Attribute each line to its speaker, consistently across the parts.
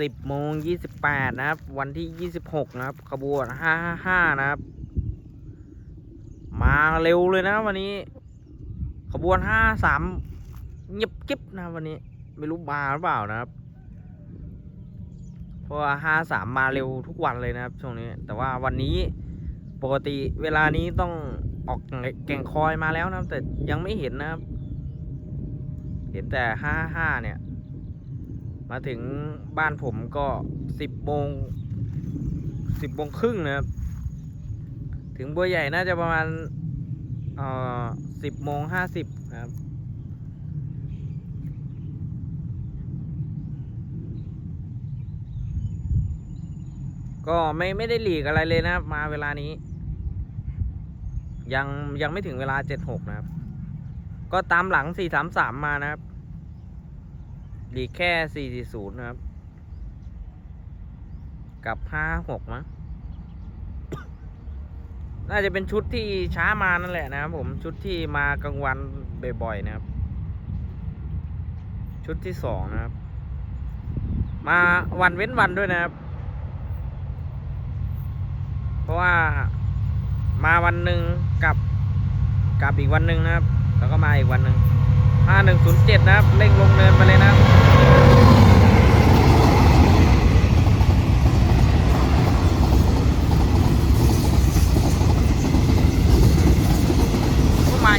Speaker 1: สิบโมงยี่สิบแปดนะครับ วันที่ยี่สิบหกนะครับ ขบวนห้าห้านะครับ มาเร็วเลยนะวันนี้ ขบวนห้าสามเงียบกิ๊บนะวันนี้ ไม่รู้มาหรือเปล่านะครับ เพราะว่าห้าสามมาเร็วทุกวันเลยนะครับช่วงนี้ แต่ว่าวันนี้ปกติเวลานี้ต้องออกแก่งคอยมาแล้วนะครับ แต่ยังไม่เห็นนะครับ เห็นแต่ห้าห้าเนี่ย มาถึงบ้านผมก็สิบโมงสิบโมงครึ่งนะครับ ถึงบัวใหญ่น่าจะประมาณเอ่อสิบโมงห้าสิบนะครับก็ไม่ไม่ได้หลีกอะไรเลยนะครับ มาเวลานี้ ยังยังไม่ถึงเวลาเจ็ดหกนะครับ ก็ตามหลังสี่สามสามมานะครับ หลีแค่สี่สี่ศูนย์นะครับ กับห้าหกมั้งน่าจะเป็นชุดที่ช้ามานั่นแหละนะครับผมชุดที่มากลางวันบ่อยๆนะครับ ชุดที่สองนะครับ มาวันเว้นวันด้วยนะครับ เพราะว่ามาวันหนึ่งกับกับอีกวันหนึ่งนะครับ แล้วก็มาอีกวันหนึ่งห้าหนึ่งศูนย์เจ็ดนะครับเร่งลงเนินไปเลยนะครับ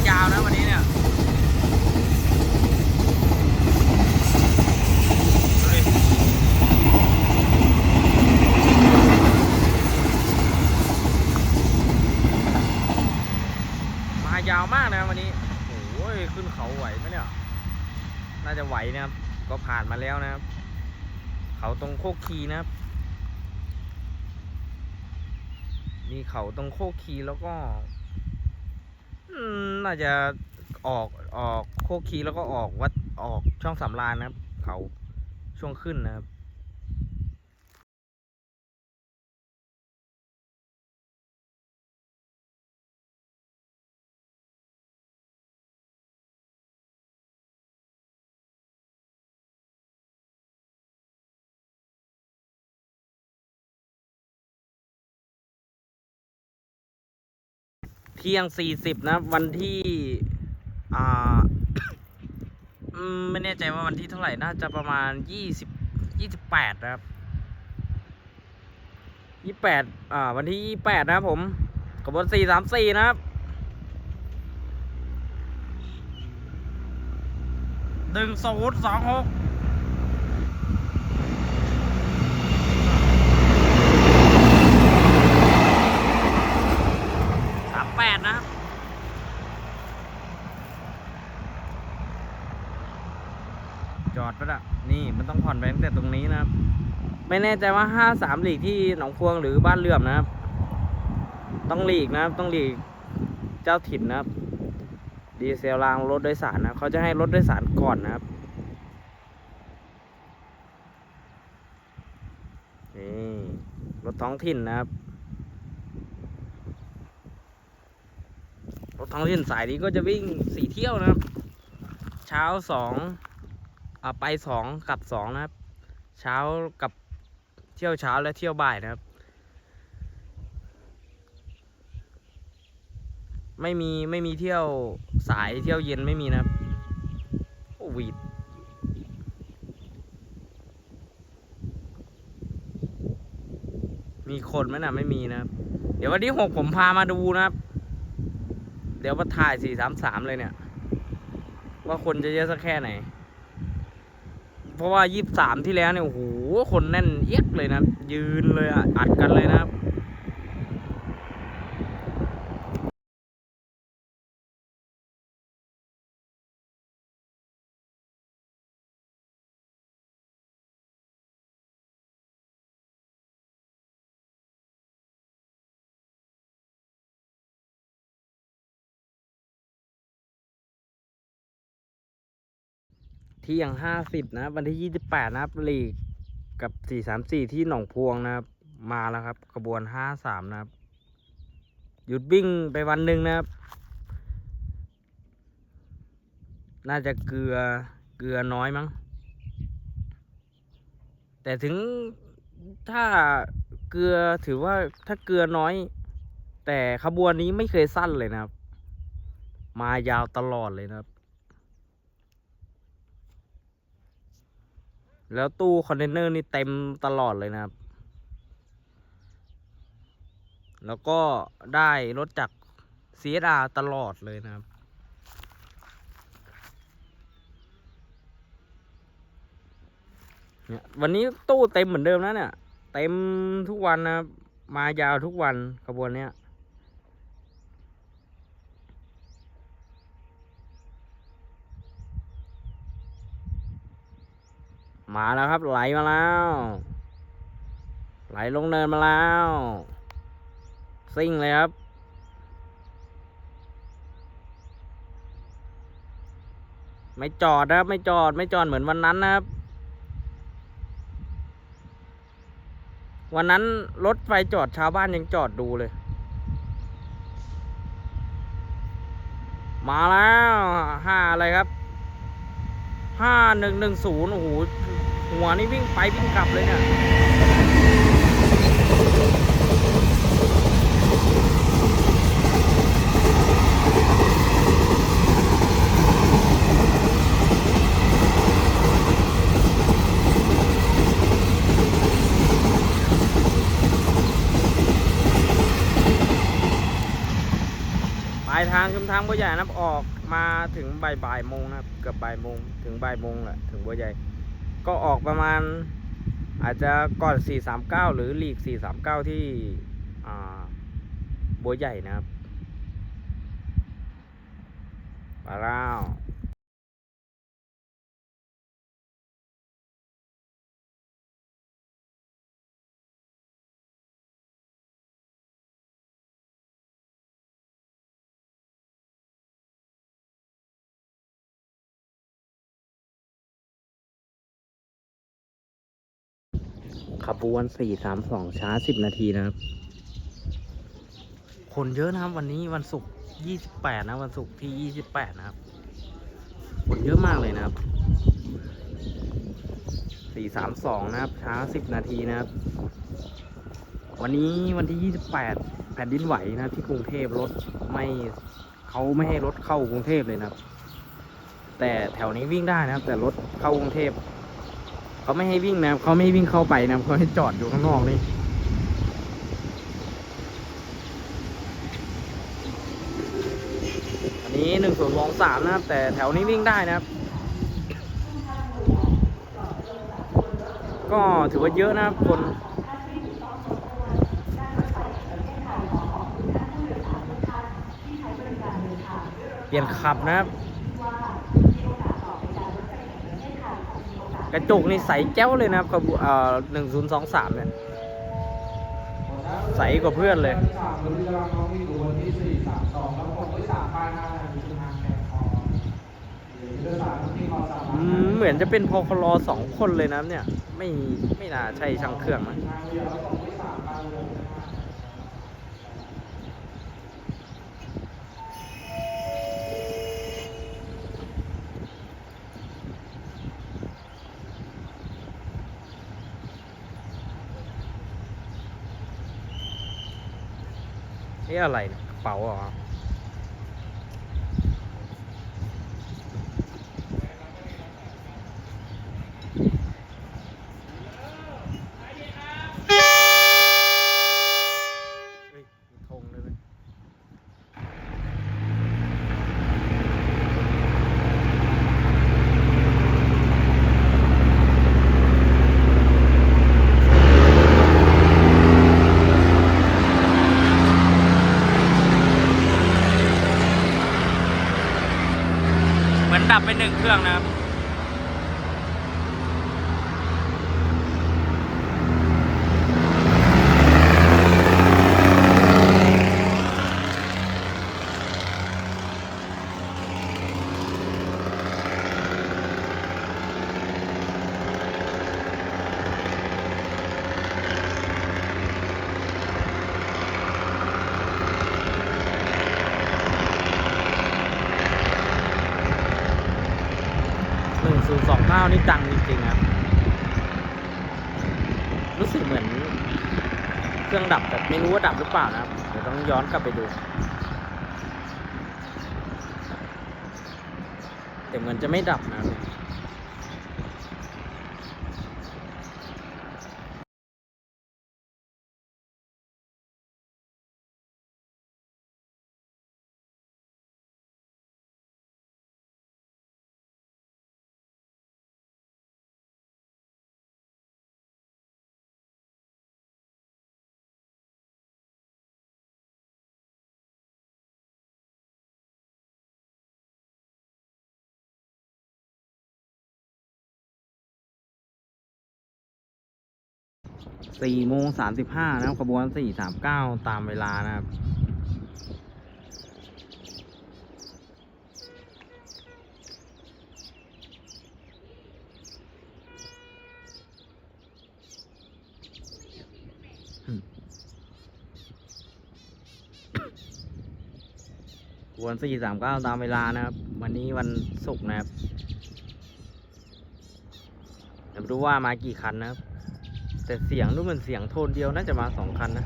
Speaker 1: ยาวนะวันนี้เนี่ยดูดิมายาวมากนะวันนี้ โอ้ย ขึ้นเขาไหวไหมเนี่ย น่าจะไหวนะครับ ผ่านมาแล้วนะครับ เขาตรงโคกคีนะครับ มีเขาตรงโคกคีแล้วก็อืมน่าจะออกออกโคกคีแล้วก็ออกวัดออกช่องสำรานนะครับ เขาช่วงขึ้นนะครับ เที่ยงสี่สิบนะ วันที่ อ่าไม่แน่ใจว่าวันที่เท่าไหร่น่าจะประมาณยี่สิบยี่สิบแปดนะครับยี่แปดอ่า วันที่ยี่แปดนะครับผมขบวนสี่สามสี่นะครับหนึ่งศูนย์สองหกสาม แปดนะครับจอดไปละนี่มันต้องผ่อนไปตั้งแต่ตรงนี้นะครับ ไม่แน่ใจว่าห้าสามหลีกที่หนองพวงหรือบ้านเลื่อมนะครับ ต้องหลีกนะครับ ต้องหลีกเจ้าถิ่นนะครับ ดีเซลรางรถโดยสารนะเขาจะให้รถโดยสารก่อนนะครับนี่รถท้องถิ่นนะครับ รถท้องถิ่นสายนี้ก็จะวิ่งสี่เที่ยวนะครับ เช้าสองอ่าไปสองกลับสองนะครับ เช้ากับเที่ยวเช้าและเที่ยวบ่ายนะครับ ไม่มีไม่มีเที่ยวสายเที่ยวเย็นไม่มีนะครับโอ้วีดมีคนไหมนะไม่มีนะครับ เดี๋ยววันที่หกผมพามาดูนะครับ เดี๋ยวมาถ่ายสี่สามสามเลยเนี่ย ว่าคนจะเยอะสักแค่ไหน เพราะว่ายี่สามที่แล้วเนี่ยโอ้โหคนแน่นเอียกเลยนะ ยืนเลยอะอัดกันเลยนะครับ เที่ยงห้าสิบนะวันที่ยี่สิบแปดนะครับลีกกับสี่สามสี่ที่หนองพวงนะครับ มาแล้วครับขบวนห้าสามนะครับ หยุดวิ่งไปวันหนึ่งนะครับ น่าจะเกลือเกลือน้อยมั้ง แต่ถึงถ้าเกลือถือว่าถ้าเกลือน้อย แต่ขบวนนี้ไม่เคยสั้นเลยนะครับ มายาวตลอดเลยนะครับ แล้วตู้คอนเทนเนอร์นี่เต็มตลอดเลยนะครับ แล้วก็ได้รถจาก CSR ตลอดเลยนะครับ วันนี้ตู้เต็มเหมือนเดิมนะเนี่ย เต็มทุกวันนะครับ มายาวทุกวันขบวนเนี้ย มาแล้วครับ ไหลมาแล้ว ไหลลงเนินมาแล้ว ซิ่งเลยครับ ไม่จอดนะครับ ไม่จอด ไม่จอดเหมือนวันนั้นนะครับ วันนั้นรถไฟจอดชาวบ้านยังจอดดูเลย มาแล้วห้าอะไรครับ ห้าหนึ่งหนึ่งศูนย์โอ้โห หัวนี่วิ่งไปวิ่งกลับเลยเนี่ยายทางชุมทางบัวใหญ่นะครับออกมาถึงบ่ายบ่ายโมงนะครับเกือบบ่ายโมงถึงบ่ายโมงแหละถึงบัวใหญ่ ก็ออกประมาณ อาจจะก่อน 439 หรือลีก 439 ที่อ่าบัวใหญ่นะครับมาแล้ว ขบวน432ช้า10นาทีนะครับ คนเยอะนะครับวันนี้วันศุกร์28นะวันศุกร์ที่28นะครับ คนเยอะมากเลยนะครับ432นะครับช้า10นาทีนะครับ วันนี้วันที่28แผ่นดินไหวนะที่กรุงเทพรถไม่เขาไม่ให้รถเข้ากรุงเทพเลยนะครับ แต่แถวนี้วิ่งได้นะครับ แต่รถเข้ากรุงเทพ เขาไม่ให้วิ่งนะครับเขาไม่ให้วิ่งเข้าไปนะครับเขาให้จอดอยู่ข้างนอกนี่อันนี้หนึ่งศูนสองสามนะครับ แต่แถวนี้วิ่งได้นะครับ ก็ถือว่าเยอะนะครับคนเปลี่ยนขับนะครับ กระจกนี่ใสแจ้วเลยนะครับขบวนเอ่อหนึ่งศูนย์สองสามเนี่ย ใสกว่าเพื่อนเลย เหมือนจะเป็นพอคลอสองคนเลยนะเนี่ย ไม่ไม่น่าใช่ช่างเครื่องนะ
Speaker 2: ทางเดียวแล้วผมที่สามป้ายเลย
Speaker 1: นี่อะไรเนี่ยกระเป๋าเหรอเฮ้ยมีธงด้วยไหม เหมือนดับไปหนึ่งเครื่องนะครับ หนึ่งศูนย์สองเก้านี่ดังจริงๆครับ รู้สึกเหมือน เครื่องดับแต่ไม่รู้ว่าดับหรือ เปล่านะครับ เดี๋ยวต้องย้อนกลับไปดูแต่เหมือนจะไม่ดับนะ สี่โมงสามสิบห้านะครับขบวนสี่สามเก้าตามเวลานะครับขบวนสี่สามเก้าตามเวลานะครับ วันนี้วันศุกร์นะครับเดี๋ยวดูว่ามากี่คันนะครับ แต่เสียงดูเหมือนเสียงโทนเดียวน่าจะมาสองคันนะ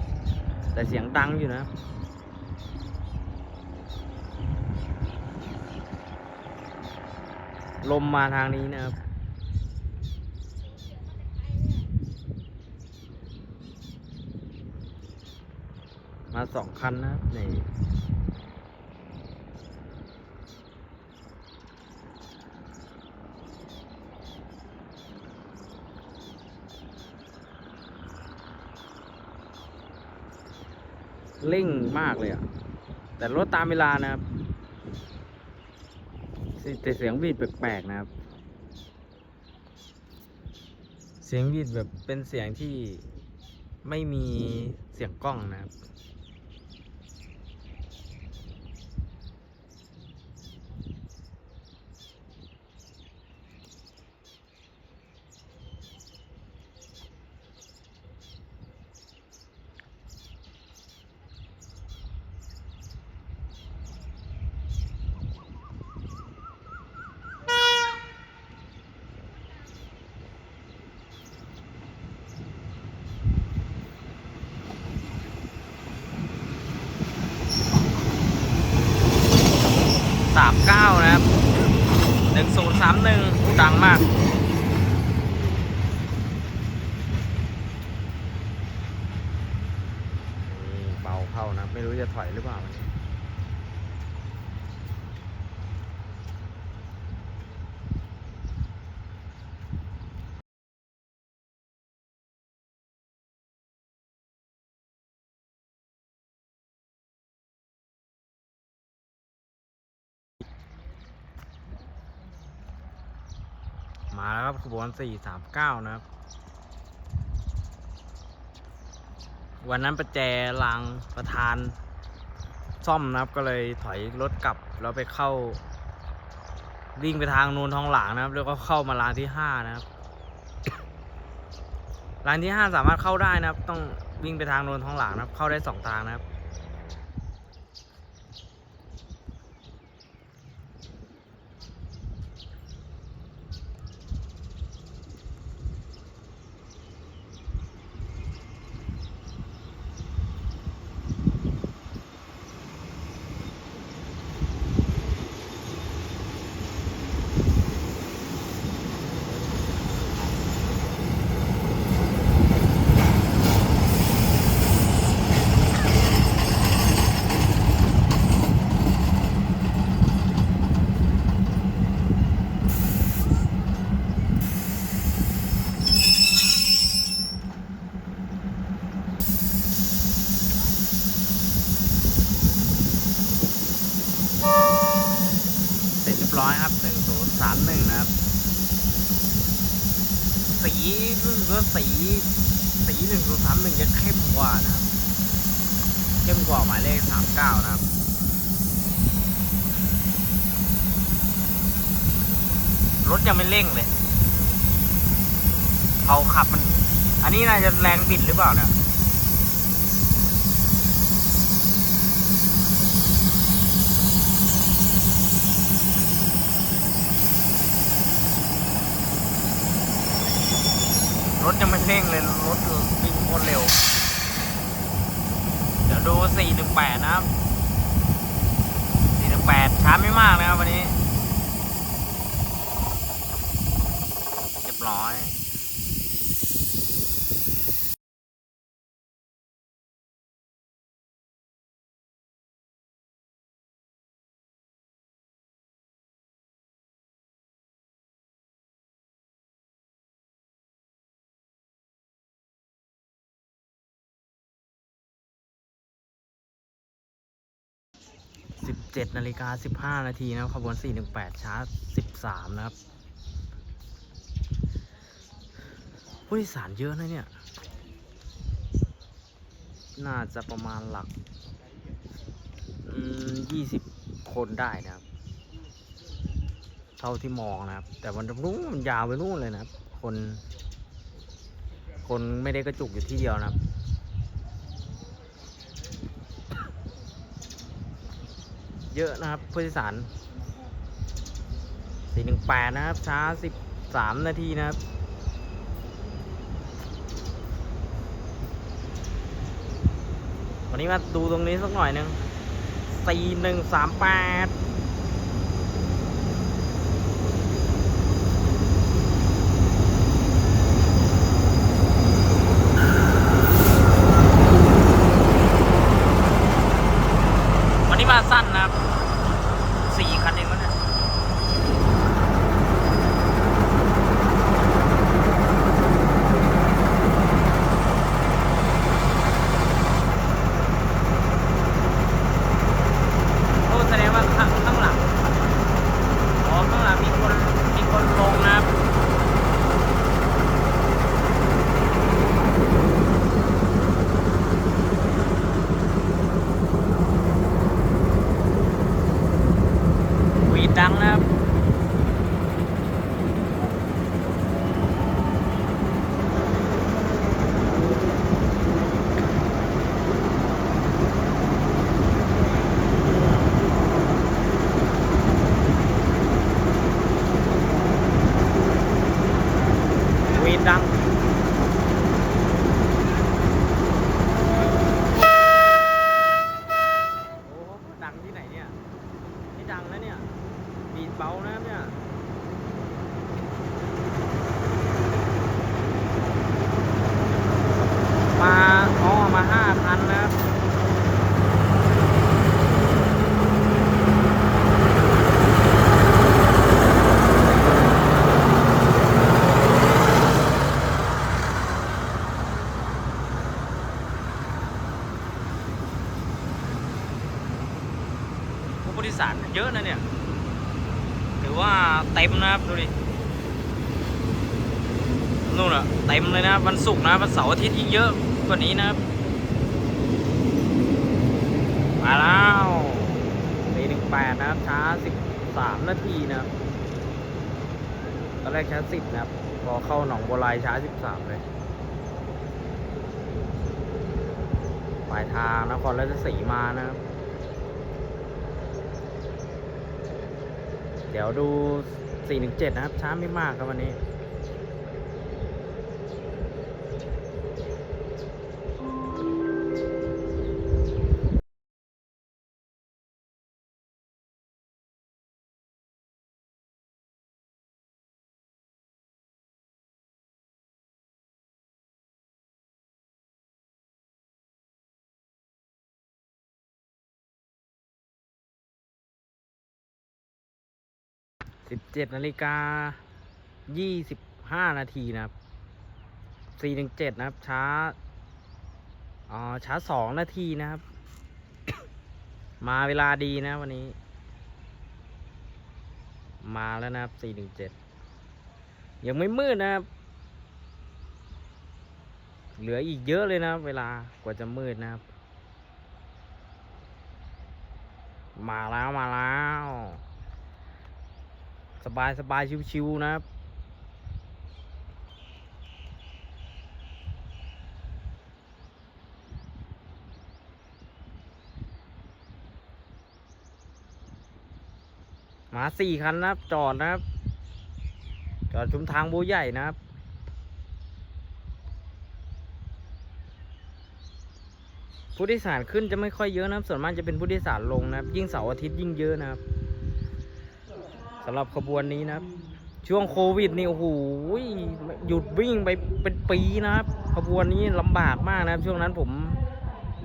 Speaker 1: แต่เสียงดังอยู่นะลมมาทางนี้นะครับ มาสองคันนะนี่ เร่งมากเลยอะ่ะ แต่รถตามเวลานะครับแต่เสียงวีดแปลกๆนะครับ เสียงวีดแบบเป็นเสียงที่ไม่มีเสียงกล้องนะครับ สามเก้านะครับหนึ่งศูนย์ สามหนึ่งดังมาก นี่เบาเข้านะ ไม่รู้จะถอยหรือเปล่าวันนี้ มาแล้วครับขบวนสี่สามเก้านะครับ วันนั้นประแจรางประธานซ่อมนะครับ ก็เลยถอยรถกลับแล้วไปเข้าวิ่งไปทางนูนทองหลางนะครับ แล้วก็เข้ามารางที่ห้านะครับรางที่ห้าสามารถเข้าได้นะครับ ต้องวิ่งไปทางนูนทองหลางนะครับ เข้าได้สองทางนะครับ เสร็จเรียบร้อยครับหนึ่งศูนย์สามหนึ่งนะครับ สีรู้สึกว่าสีสีหนึ่งศูนย์สามหนึ่งจะเข้มกว่านะครับ เข้มกว่าหมายเลขสามเก้านะครับรถยังไม่เร่งเลยเขาขับมัน อันนี้น่าจะแรงบิดหรือเปล่าเนี่ย รถยังไม่เร่งเลย รถวิ่งโคตรเร็ว เดี๋ยวดู 418 นะครับ 418 ช้าไม่มากนะครับวันนี้ เรียบร้อย 17นาฬิกา15 นาทีนะครับขบวน 418 ชาร์จ 13 นะครับ ผู้โดยสารเยอะนะเนี่ย น่าจะประมาณหลักอืม20คนได้นะครับ เท่าที่มองนะครับ แต่มันนู้นมันยาวไปนู่นเลยนะครับ คน คนไม่ได้กระจุกอยู่ที่เดียวนะครับ เยอะนะครับผู้โดยสาร 418 นะครับ ช้า 13 นาทีนะครับวันนี้มาดูตรงนี้สักหน่อยหนึง4138 ที่มาสั้นนะครับสี่คันเองแล้วเนี่ย โอ้แสดงว่าข้างข้างหลัง อ๋อ ข้างหลังมีคนมีคนลงนะครับ หวีดดังนะครับ หวีดดัง โอ้โหดังที่ไหนเนี่ย นี่ดังนะเนี่ย บีดเบานะครับเนี่ย มาอ๋อมาห้าคันนะครับ ผู้บริษัทเยอะนะเนี่ยถือว่าเต็มนะครับดูดินู่นอะเต็มเลยนะวันศุกร์นะวันเสาร์อาทิตย์ยิ่งเยอะกว่านี้นะครับมาแล้วปีหนึ่งแปดนะครับช้าสิบสามนาทีนะครับตอนแรกช้าสิบนะครับ พอเข้าหนองบัวลายช้าสิบสามเลยปลายทางนครราชสีมานะครับ เดี๋ยวดู 417 นะครับ ช้าไม่มากครับวันนี้ สิบเจ็ดนาฬิกายี่สิบห้านาทีนะครับสี่หนึ่งเจ็ดนะครับ ช้าอ๋อช้าสองนาทีนะครับ มาเวลาดีนะวันนี้ มาแล้วนะครับสี่หนึ่งเจ็ดยังไม่มืดนะครับ เหลืออีกเยอะเลยนะเวลากว่าจะมืดนะครับ มาแล้วมาแล้ว สบายสบายชิวๆนะครับมาสี่คันนะครับ จอดนะครับ จอดชุมทางบูใหญ่นะครับผู้โดยสารขึ้นจะไม่ค่อยเยอะนะครับ ส่วนมากจะเป็นผู้โดยสารลงนะครับ ยิ่งเสาร์อาทิตย์ยิ่งเยอะนะครับ สำหรับขบวนนี้นะครับ ช่วงโควิดนี่โอ้โหหยุดวิ่งไปเป็นปีนะครับ ขบวนนี้ลำบากมากนะครับ ช่วงนั้นผม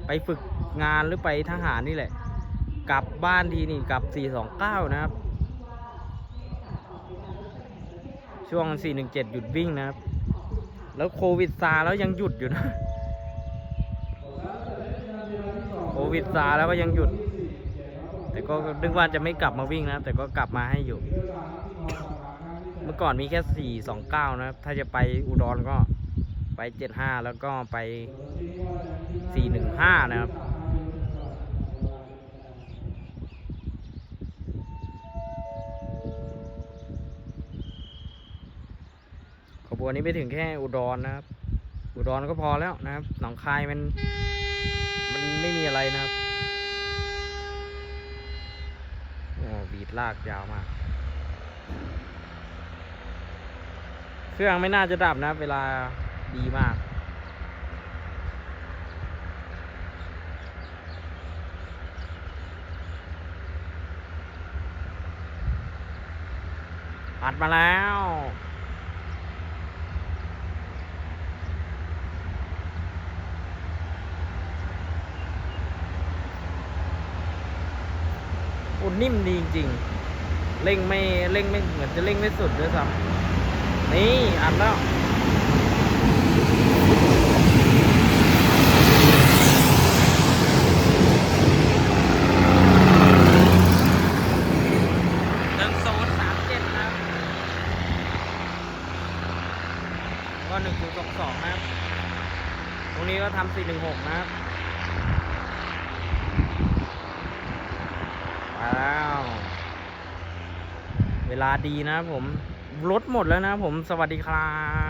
Speaker 1: ไปฝึกงานหรือไปทหารนี่แหละ กลับบ้านทีนี่กลับ 429 นะครับ ช่วง 417 หยุดวิ่งนะครับ แล้วโควิดซาแล้วยังหยุดอยู่นะ โควิดซาแล้วก็ยังหยุด แต่ก็นึกว่าจะไม่กลับมาวิ่งนะ แต่ก็กลับมาให้อยู่ เมื่อก่อนมีแค่ 429 นะ ถ้าจะไปอุดรก็ไป 75 แล้วก็ไป 415 นะครับขบวนนี้ไปถึงแค่อุดรนะครับ อุดรก็พอแล้วนะครับ หนองคายมัน มันไม่มีอะไรนะครับ โอ้บีด ลากยาวมาก เครื่องไม่น่าจะดับนะ เวลาดีมากอัดมาแล้ว นิ่มดีจริงๆเร่งไม่เร่งไม่เหมือนจะเร่งไม่สุดด้วยซ้ำนี่อัดแล้วหนึ่งศูนย์สามเจ็ดนะครับก็หนึ่งศูนย์สองสองนะครับ ตรงนี้ก็ทำสี่หนึ่งหกนะครับมาแล้ว เวลา ดีนะผม รถหมดแล้วนะผม สวัสดีครับ